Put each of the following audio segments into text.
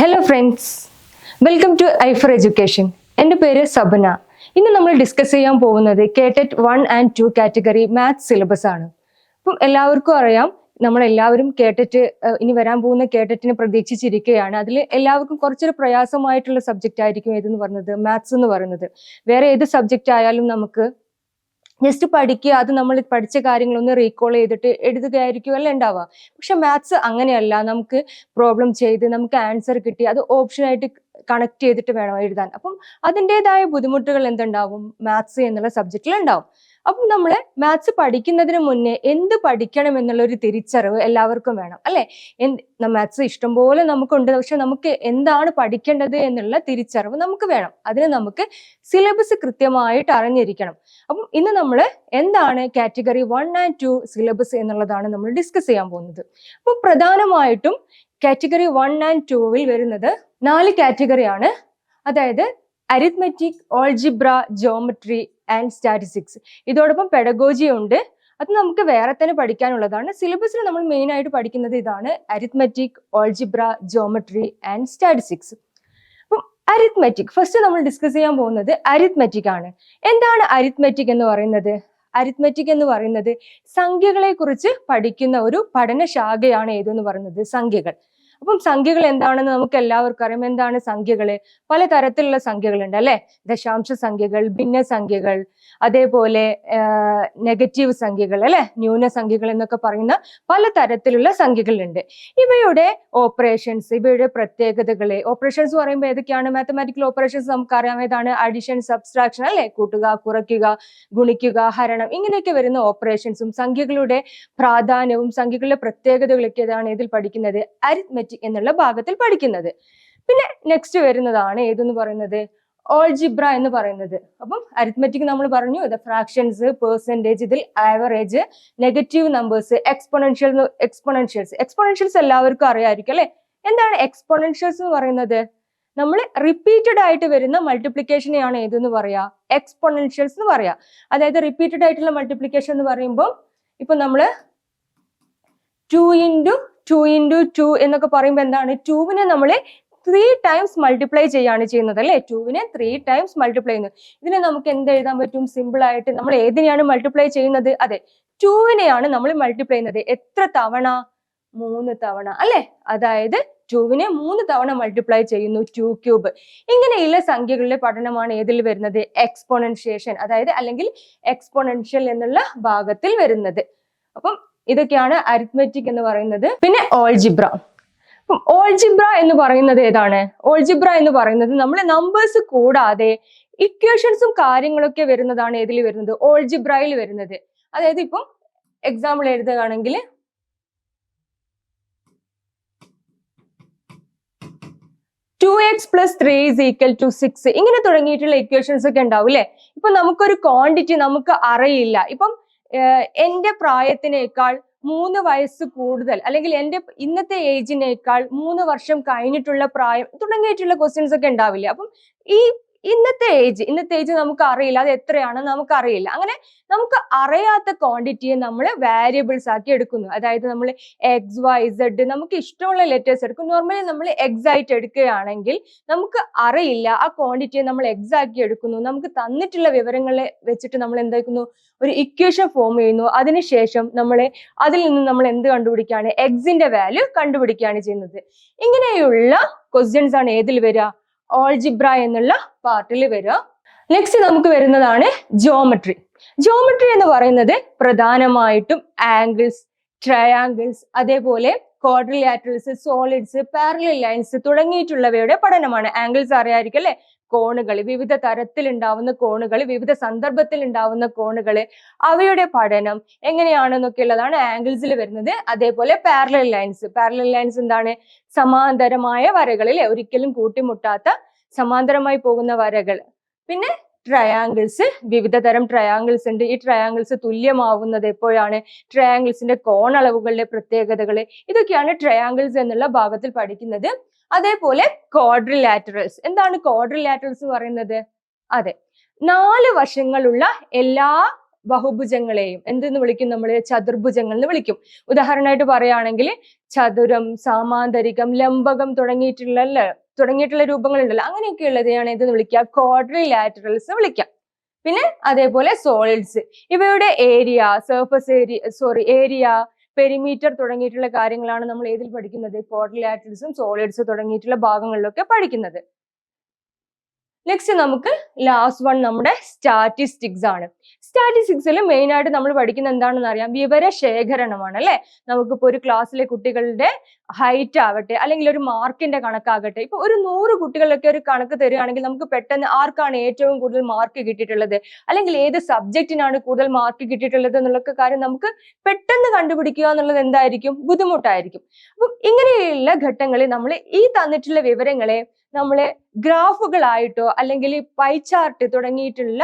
Hello friends welcome to I four education എന്റെ പേര് സബന. ഇന്ന് നമ്മൾ ഡിസ്കസ് ചെയ്യാൻ പോകുന്നത് KTET one and two category maths syllabus ആണ്. അപ്പം എല്ലാവർക്കും അറിയാം നമ്മൾ എല്ലാവരും കേട്ടറ്റ് ഇനി വരാൻ പോകുന്ന കേട്ടറ്റിനെ പ്രതീക്ഷിച്ചിരിക്കുകയാണ്. അതിൽ എല്ലാവർക്കും കുറച്ചൊരു പ്രയാസമായിട്ടുള്ള സബ്ജക്റ്റ് ആയിരിക്കും ഏതെന്ന് പറയുന്നത് മാത്സ് എന്ന് പറയുന്നത്. വേറെ ഏത് സബ്ജക്റ്റ് ആയാലും നമുക്ക് ജസ്റ്റ് പഠിക്കുക അത് നമ്മൾ പഠിച്ച കാര്യങ്ങളൊന്ന് റീകോൾ ചെയ്തിട്ട് എഴുതുകയായിരിക്കും അല്ല ഉണ്ടാവുക. പക്ഷെ മാത്സ് അങ്ങനെയല്ല. നമുക്ക് പ്രോബ്ലം ചെയ്ത് നമുക്ക് ആൻസർ കിട്ടി. അത് ഓപ്ഷനായിട്ട് കണക്ട് ചെയ്തിട്ട് വേണം എഴുതാൻ. അപ്പം അതിന്റെതായ ബുദ്ധിമുട്ടുകൾ എന്തുണ്ടാവും? മാത്സ് എന്നുള്ള സബ്ജക്റ്റിൽ ഉണ്ടാവും. അപ്പം നമ്മൾ മാത്സ് പഠിക്കുന്നതിന് മുന്നേ എന്ത് പഠിക്കണം എന്നുള്ള ഒരു തിരിച്ചറിവ് എല്ലാവർക്കും വേണം അല്ലെ? മാത്സ് ഇഷ്ടംപോലെ നമുക്കുണ്ട്. പക്ഷെ നമുക്ക് എന്താണ് പഠിക്കേണ്ടത് എന്നുള്ള തിരിച്ചറിവ് നമുക്ക് വേണം. അതിന് നമുക്ക് സിലബസ് കൃത്യമായിട്ട് അറിഞ്ഞിരിക്കണം. അപ്പം ഇന്ന് നമ്മൾ എന്താണ് category one and two syllabus എന്നുള്ളതാണ് നമ്മൾ ഡിസ്കസ് ചെയ്യാൻ പോകുന്നത്. അപ്പം പ്രധാനമായിട്ടും കാറ്റഗറി വൺ ആൻഡ് ടൂവിൽ വരുന്നത് നാല് കാറ്റഗറിയാണ് അതായത് arithmetic algebra geometry and statistics ഇതോടൊപ്പം പെഡഗോജി ഉണ്ട്. അത് നമുക്ക് വേറെ തന്നെ പഠിക്കാനുള്ളതാണ്. സിലബസിൽ നമ്മൾ മെയിൻ ആയിട്ട് പഠിക്കുന്നത് ഇതാണ് arithmetic algebra geometry and statistics അപ്പം അരിത്മെറ്റിക് ഫസ്റ്റ് നമ്മൾ ഡിസ്കസ് ചെയ്യാൻ പോകുന്നത് അരിത്മെറ്റിക് ആണ്. എന്താണ് അരിത്മെറ്റിക് എന്ന് പറയുന്നത്? അരിത്മെറ്റിക് എന്ന് പറയുന്നത് സംഖ്യകളെ കുറിച്ച് പഠിക്കുന്ന ഒരു പഠന ശാഖയാണ് ഏതെന്ന് പറയുന്നത്? സംഖ്യകൾ. അപ്പം സംഖ്യകൾ എന്താണെന്ന് നമുക്ക് എല്ലാവർക്കും അറിയാം. എന്താണ് സംഖ്യകൾ? പല തരത്തിലുള്ള സംഖ്യകളുണ്ട് അല്ലെ? ദശാംശ സംഖ്യകൾ ഭിന്ന സംഖ്യകൾ അതേപോലെ നെഗറ്റീവ് സംഖ്യകൾ അല്ലെ? ന്യൂനസംഖ്യകൾ എന്നൊക്കെ പറയുന്ന പല തരത്തിലുള്ള സംഖ്യകളുണ്ട്. ഇവയുടെ ഓപ്പറേഷൻസ് ഇവയുടെ പ്രത്യേകതകളെ ഓപ്പറേഷൻസ് പറയുമ്പോൾ ഏതൊക്കെയാണ്? മാത്തമാറ്റിക്കൽ ഓപ്പറേഷൻസ് നമുക്കറിയാം. ഏതാണ്? അഡിഷൻ സബ്സ്ട്രാക്ഷൻ അല്ലെ? കൂട്ടുക കുറയ്ക്കുക ഗുണിക്കുക ഹരണം ഇങ്ങനെയൊക്കെ വരുന്ന ഓപ്പറേഷൻസും സംഖ്യകളുടെ പ്രാധാന്യവും സംഖ്യകളുടെ പ്രത്യേകതകളൊക്കെ ഏതാണ് ഇതിൽ പഠിക്കുന്നത്? അരിത്മെറ്റിക് എന്നുള്ള ഭാഗത്തിൽ പഠിക്കുന്നത്. പിന്നെ നെക്സ്റ്റ് വരുന്നതാണ് ഏതെന്ന് പറയുന്നത്? ഓൾജിബ്ര എന്ന് പറയുന്നത്. അപ്പം അരിത്മെറ്റിക് നമ്മൾ പറഞ്ഞു ഇത് ഫ്രാക്ഷൻസ് പെർസെന്റേജ് ഇതിൽ average negative numbers exponential exponentials exponentials എല്ലാവർക്കും അറിയാമായിരിക്കും അല്ലെ? എന്താണ് എക്സ്പൊണൻഷ്യൽസ് എന്ന് പറയുന്നത്? നമ്മൾ റിപ്പീറ്റഡ് ആയിട്ട് വരുന്ന മൾട്ടിപ്ലിക്കേഷനെയാണ് ഏതെന്ന് പറയാ? എക്സ്പൊണൻഷ്യൽസ് എന്ന് പറയാ. അതായത് റിപ്പീറ്റഡ് ആയിട്ടുള്ള മൾട്ടിപ്ലിക്കേഷൻ എന്ന് പറയുമ്പോൾ ഇപ്പൊ നമ്മൾ two into two into two എന്നൊക്കെ പറയുമ്പോൾ എന്താണ്? ടൂവിനെ നമ്മൾ ത്രീ ടൈംസ് മൾട്ടിപ്ലൈ ചെയ്യാണ് ചെയ്യുന്നത് അല്ലെ? നെ ത്രീ ടൈംസ് മൾട്ടിപ്ലൈ ചെയ്യുന്നത് ഇതിനെ നമുക്ക് എന്ത് എഴുതാൻ പറ്റും? സിമ്പിൾ ആയിട്ട് നമ്മൾ ഏതിനെയാണ് മൾട്ടിപ്ലൈ ചെയ്യുന്നത്? അതെ ടുവിനെയാണ് നമ്മൾ മൾട്ടിപ്ലൈ ചെയ്യുന്നത്. എത്ര തവണ? മൂന്ന് തവണ അല്ലെ? അതായത് ടുവിനെ മൂന്ന് തവണ മൾട്ടിപ്ലൈ ചെയ്യുന്നു ടു ക്യൂബ് ഇങ്ങനെയുള്ള സംഖ്യകളുടെ പഠനമാണ് ഏതിൽ വരുന്നത്? എക്സ്പോണൻഷിയേഷൻ അതായത് അല്ലെങ്കിൽ എക്സ്പോണൻഷ്യൽ എന്നുള്ള ഭാഗത്തിൽ വരുന്നത്. അപ്പം ഇതൊക്കെയാണ് അരിത്മെറ്റിക് എന്ന് പറയുന്നത്. പിന്നെ ഓൾജിബ്ര ഓൾജിബ്ര എന്ന് പറയുന്നത് ഏതാണ്? ഓൾജിബ്ര എന്ന് പറയുന്നത് നമ്മൾ നമ്പേഴ്സ് കൂടാതെ ഇക്വേഷൻസും കാര്യങ്ങളൊക്കെ വരുന്നതാണ് ഏതിൽ വരുന്നത്? ഓൾജിബ്രയിൽ വരുന്നത്. അതായത് ഇപ്പം എക്സാമ്പിൾ എഴുതുകയാണെങ്കിൽ two x plus three is equal to six ഇങ്ങനെ തുടങ്ങിയിട്ടുള്ള ഇക്വേഷൻസ് ഒക്കെ ഉണ്ടാവും അല്ലെ? ഇപ്പൊ നമുക്കൊരു ക്വാണ്ടിറ്റി നമുക്ക് അറിയില്ല. ഇപ്പം എന്റെ പ്രായത്തിനേക്കാൾ മൂന്ന് വയസ്സ് കൂടുതൽ അല്ലെങ്കിൽ എന്റെ ഇന്നത്തെ ഏജിനേക്കാൾ മൂന്ന് വർഷം കഴിഞ്ഞിട്ടുള്ള പ്രായം തുടങ്ങിയിട്ടുള്ള ക്വസ്റ്റ്യൻസ് ഒക്കെ ഉണ്ടാവില്ലേ? അപ്പം ഈ ഇന്നത്തെ ഏജ് ഇന്നത്തെ ഏജ് നമുക്ക് അറിയില്ല അത് എത്രയാണ് നമുക്ക് അറിയില്ല അങ്ങനെ നമുക്ക് അറിയാത്ത ക്വാണ്ടിറ്റിയെ നമ്മൾ വാരിയബിൾസ് ആക്കി എടുക്കുന്നു. അതായത് നമ്മൾ എക്സ് വൈ സെഡ് നമുക്ക് ഇഷ്ടമുള്ള ലെറ്റേഴ്സ് എടുക്കും. നോർമലി നമ്മൾ എക്സ് ആയിട്ട് എടുക്കുകയാണെങ്കിൽ നമുക്ക് അറിയില്ല ആ ക്വാണ്ടിറ്റിയെ നമ്മൾ എക്സ് ആക്കി എടുക്കുന്നു. നമുക്ക് തന്നിട്ടുള്ള വിവരങ്ങളെ വെച്ചിട്ട് നമ്മൾ എന്താക്കുന്നു ഒരു ഇക്വേഷൻ ഫോം ചെയ്യുന്നു. അതിനുശേഷം നമ്മൾ അതിൽ നിന്ന് നമ്മൾ എന്ത് കണ്ടുപിടിക്കുകയാണ്? എക്സിന്റെ വാല്യൂ കണ്ടുപിടിക്കുകയാണ് ചെയ്യുന്നത്. ഇങ്ങനെയുള്ള ക്വസ്റ്റ്യൻസ് ആണ് ഏതിൽ വരിക? ഓൾജിബ്ര എന്നുള്ള പാർട്ടിൽ വരിക. നെക്സ്റ്റ് നമുക്ക് വരുന്നതാണ് ജോമെട്രി ജോമെട്രി എന്ന് പറയുന്നത് പ്രധാനമായിട്ടും ആംഗിൾസ് ട്രയാംഗിൾസ് അതേപോലെ ക്വാഡ്രിലാറ്ററൽസ് സോളിഡ്സ് പാരലൽ ലൈൻസ് തുടങ്ങിയിട്ടുള്ളവയുടെ പഠനമാണ്. ആംഗിൾസ് അറിയായിരിക്കും അല്ലെ? കോണുകൾ വിവിധ തരത്തിൽ ഉണ്ടാവുന്ന കോണുകൾ വിവിധ സന്ദർഭത്തിൽ ഉണ്ടാവുന്ന കോണുകൾ അവയുടെ പഠനം എങ്ങനെയാണെന്നൊക്കെ ഉള്ളതാണ് ആംഗിൾസിൽ വരുന്നത്. അതേപോലെ പാരലൽ ലൈൻസ് പാരലൽ ലൈൻസ് എന്താണ്? സമാന്തരമായ വരകളിൽ ഒരിക്കലും കൂട്ടിമുട്ടാത്ത സമാന്തരമായി പോകുന്ന വരകൾ. പിന്നെ ട്രയാങ്കിൾസ് വിവിധ തരം ട്രയാങ്കിൾസ് ഉണ്ട്. ഈ ട്രയാങ്കിൾസ് തുല്യമാവുന്നത് എപ്പോഴാണ്? ട്രയാങ്കിൾസിന്റെ കോണളവുകളുടെ പ്രത്യേകതകൾ. ഇതൊക്കെയാണ് ട്രയാങ്കിൾസ് എന്നുള്ള ഭാഗത്തിൽ പഠിക്കുന്നത്. അതേപോലെ ക്വാഡ്രിലാറ്ററൽസ് എന്താണ് ക്വാഡ്രിലാറ്ററൽസ് പറയുന്നത്? അതെ. നാല് വശങ്ങളുള്ള എല്ലാ ബഹുഭുജങ്ങളെയും എന്തെന്ന് വിളിക്കും നമ്മൾ ചതുർഭുജങ്ങൾ എന്ന് വിളിക്കും. ഉദാഹരണമായിട്ട് പറയുകയാണെങ്കിൽ ചതുരം സാമാന്തരികം ലംബകം തുടങ്ങിയിട്ടുള്ള തുടങ്ങിയിട്ടുള്ള രൂപങ്ങൾ രൂപങ്ങളുണ്ടല്ലോ അങ്ങനെയൊക്കെ ഉള്ളതിനെയാണ് എന്തെന്ന് വിളിക്കുക ക്വാഡ്രിലാറ്ററൽസ് വിളിക്കാം. പിന്നെ അതേപോലെ സോളിഡ്സ് ഇവയുടെ area surface area sorry area perimeter തുടങ്ങിയിട്ടുള്ള കാര്യങ്ങളാണ് നമ്മൾ ഏതിൽ പഠിക്കുന്നത്? ക്വാഡ്രിലാറ്ററൽസും സോളിഡ്സ് തുടങ്ങിയിട്ടുള്ള ഭാഗങ്ങളിലൊക്കെ പഠിക്കുന്നത്. നെക്സ്റ്റ് നമുക്ക് ലാസ്റ്റ് വൺ നമ്മുടെ സ്റ്റാറ്റിസ്റ്റിക്സ് ആണ്. സ്റ്റാറ്റിസ്റ്റിക്സിൽ മെയിൻ ആയിട്ട് നമ്മൾ പഠിക്കുന്ന എന്താണെന്ന് അറിയാം? വിവര ശേഖരണമാണ് അല്ലെ? നമുക്കിപ്പോ ഒരു ക്ലാസ്സിലെ കുട്ടികളുടെ ഹൈറ്റ് ആവട്ടെ അല്ലെങ്കിൽ ഒരു മാർക്കിന്റെ കണക്കാകട്ടെ ഇപ്പൊ ഒരു നൂറ് കുട്ടികളിലൊക്കെ ഒരു കണക്ക് തരികയാണെങ്കിൽ നമുക്ക് പെട്ടെന്ന് ആർക്കാണ് ഏറ്റവും കൂടുതൽ മാർക്ക് കിട്ടിയിട്ടുള്ളത്? അല്ലെങ്കിൽ ഏത് സബ്ജക്റ്റിനാണ് കൂടുതൽ മാർക്ക് കിട്ടിയിട്ടുള്ളത് എന്നുള്ള കാര്യം നമുക്ക് പെട്ടെന്ന് കണ്ടുപിടിക്കുക എന്നുള്ളത് എന്തായിരിക്കും? ബുദ്ധിമുട്ടായിരിക്കും. അപ്പം ഇങ്ങനെയുള്ള ഘട്ടങ്ങളിൽ നമ്മൾ ഈ തന്നിട്ടുള്ള വിവരങ്ങളെ നമ്മളെ ഗ്രാഫുകളായിട്ടോ അല്ലെങ്കിൽ പൈ ചാർട്ട് തുടങ്ങിയിട്ടുള്ള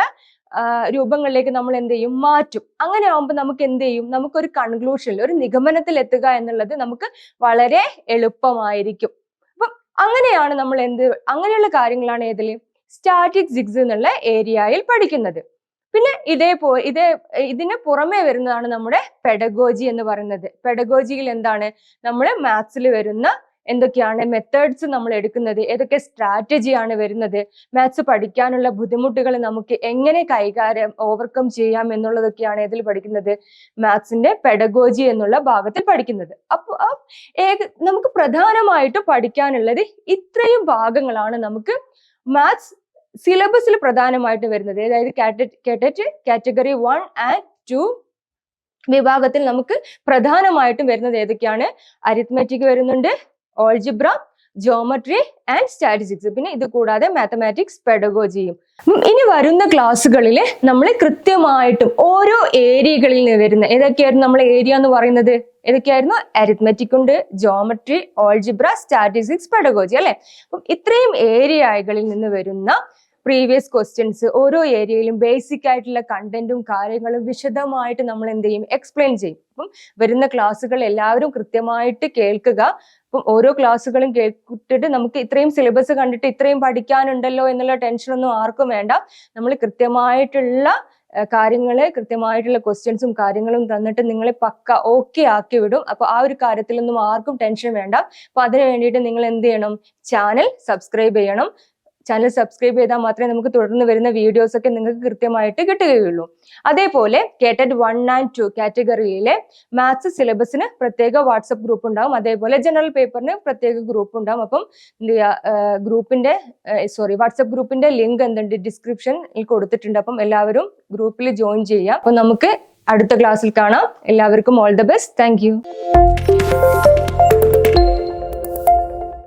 രൂപങ്ങളിലേക്ക് നമ്മൾ എന്ത് ചെയ്യും? മാറ്റും. അങ്ങനെ ആവുമ്പോൾ നമുക്ക് എന്ത് ചെയ്യും? നമുക്കൊരു കൺക്ലൂഷനിൽ ഒരു നിഗമനത്തിൽ എത്തുക എന്നുള്ളത് നമുക്ക് വളരെ എളുപ്പമായിരിക്കും. അപ്പം അങ്ങനെയാണ് നമ്മൾ എന്ത് അങ്ങനെയുള്ള കാര്യങ്ങളാണ് ഏതിൽ സ്റ്റാറ്റിക് സിഗ്സ് എന്നുള്ള ഏരിയയിൽ പഠിക്കുന്നത്. പിന്നെ ഇതേപോ ഇതേ ഇതിന് പുറമേ വരുന്നതാണ് നമ്മുടെ പെഡഗോജി എന്ന് പറയുന്നത്. പെഡഗോജിയിൽ എന്താണ്? നമ്മൾ മാത്സിൽ വരുന്ന എന്തൊക്കെയാണ് മെത്തേഡ്സ് നമ്മൾ എടുക്കുന്നത്? ഏതൊക്കെ സ്ട്രാറ്റജിയാണ് വരുന്നത്? മാത്സ് പഠിക്കാനുള്ള ബുദ്ധിമുട്ടുകൾ നമുക്ക് എങ്ങനെ കൈകാര്യം ഓവർകം ചെയ്യാം എന്നുള്ളതൊക്കെയാണ് ഇതിൽ പഠിക്കുന്നത്. മാത്സിന്റെ പെഡഗോജി എന്നുള്ള ഭാഗത്തിൽ പഠിക്കുന്നത്. അപ്പോൾ നമുക്ക് പ്രധാനമായിട്ട് പഠിക്കാനുള്ളത് ഇത്രയും ഭാഗങ്ങളാണ് നമുക്ക് മാത്സ് സിലബസിൽ പ്രധാനമായിട്ട് വരുന്നത്. അതായത് കാറ്റഗറി വൺ ആൻഡ് ടു വിഭാഗത്തിൽ നമുക്ക് പ്രധാനമായിട്ടും വരുന്നത് ഏതൊക്കെയാണ്? അരിത്മെറ്റിക് വരുന്നുണ്ട്. ഓൾജിബ്ര ജോമട്രി ആൻഡ് സ്റ്റാറ്റിസ്റ്റിക്സ് പിന്നെ ഇത് കൂടാതെ മാത്തമാറ്റിക്സ് പെഡഗോജിയും ഇനി വരുന്ന ക്ലാസ്സുകളിൽ നമ്മൾ കൃത്യമായിട്ടും ഓരോ ഏരിയകളിൽ നിന്ന് വരുന്ന ഏതൊക്കെയായിരുന്നു നമ്മൾ ഏരിയ എന്ന് പറയുന്നത്? ഏതൊക്കെയായിരുന്നു? അരിത്മെറ്റിക് ഉണ്ട് ജോമട്രി ഓൾജിബ്ര സ്റ്റാറ്റിസ്റ്റിക്സ് പെഡഗോജി അല്ലെ? അപ്പം ഇത്രയും ഏരിയകളിൽ നിന്ന് വരുന്ന പ്രീവിയസ് ക്വസ്റ്റ്യൻസ് ഓരോ ഏരിയയിലും ബേസിക് ആയിട്ടുള്ള കണ്ടന്റും കാര്യങ്ങളും വിശദമായിട്ട് നമ്മൾ എന്ത് ചെയ്യും? എക്സ്പ്ലെയിൻ ചെയ്യും. അപ്പം വരുന്ന ക്ലാസ്സുകൾ എല്ലാവരും കൃത്യമായിട്ട് കേൾക്കുക. അപ്പം ഓരോ ക്ലാസ്സുകളും കേട്ടിട്ട് നമുക്ക് ഇത്രയും സിലബസ് കണ്ടിട്ട് ഇത്രയും പഠിക്കാനുണ്ടല്ലോ എന്നുള്ള ടെൻഷനൊന്നും ആർക്കും വേണ്ട. നമ്മൾ കൃത്യമായിട്ടുള്ള കാര്യങ്ങൾ കൃത്യമായിട്ടുള്ള ക്വസ്റ്റ്യൻസും കാര്യങ്ങളും തന്നിട്ട് നിങ്ങളെ പക്ക ഓക്കെ ആക്കി വിടും. അപ്പൊ ആ ഒരു കാര്യത്തിലൊന്നും ആർക്കും ടെൻഷൻ വേണ്ട. അപ്പൊ അതിനു വേണ്ടിയിട്ട് നിങ്ങൾ എന്ത് ചെയ്യണം? ചാനൽ സബ്സ്ക്രൈബ് ചെയ്യണം. ചാനൽ സബ്സ്ക്രൈബ് ചെയ്താൽ മാത്രമേ നമുക്ക് തുടർന്ന് വരുന്ന വീഡിയോസ് ഒക്കെ നിങ്ങൾക്ക് കൃത്യമായിട്ട് കിട്ടുകയുള്ളൂ. അതേപോലെ കേട്ടഡ് വൺ ആൻഡ് ടു കാറ്റഗറിയിലെ മാത്സ് സിലബസിന് പ്രത്യേക വാട്സപ്പ് ഗ്രൂപ്പ് ഉണ്ടാവും. അതേപോലെ ജനറൽ പേപ്പറിന് പ്രത്യേക ഗ്രൂപ്പ് ഉണ്ടാവും. അപ്പം ഗ്രൂപ്പിന്റെ സോറി വാട്സപ്പ് ഗ്രൂപ്പിന്റെ ലിങ്ക് എന്തുണ്ട്? ഡിസ്ക്രിപ്ഷനിൽ കൊടുത്തിട്ടുണ്ട്. അപ്പം എല്ലാവരും ഗ്രൂപ്പിൽ ജോയിൻ ചെയ്യാം അപ്പം നമുക്ക് അടുത്ത ക്ലാസ്സിൽ കാണാം. എല്ലാവർക്കും ഓൾ ദ ബെസ്റ്റ് താങ്ക്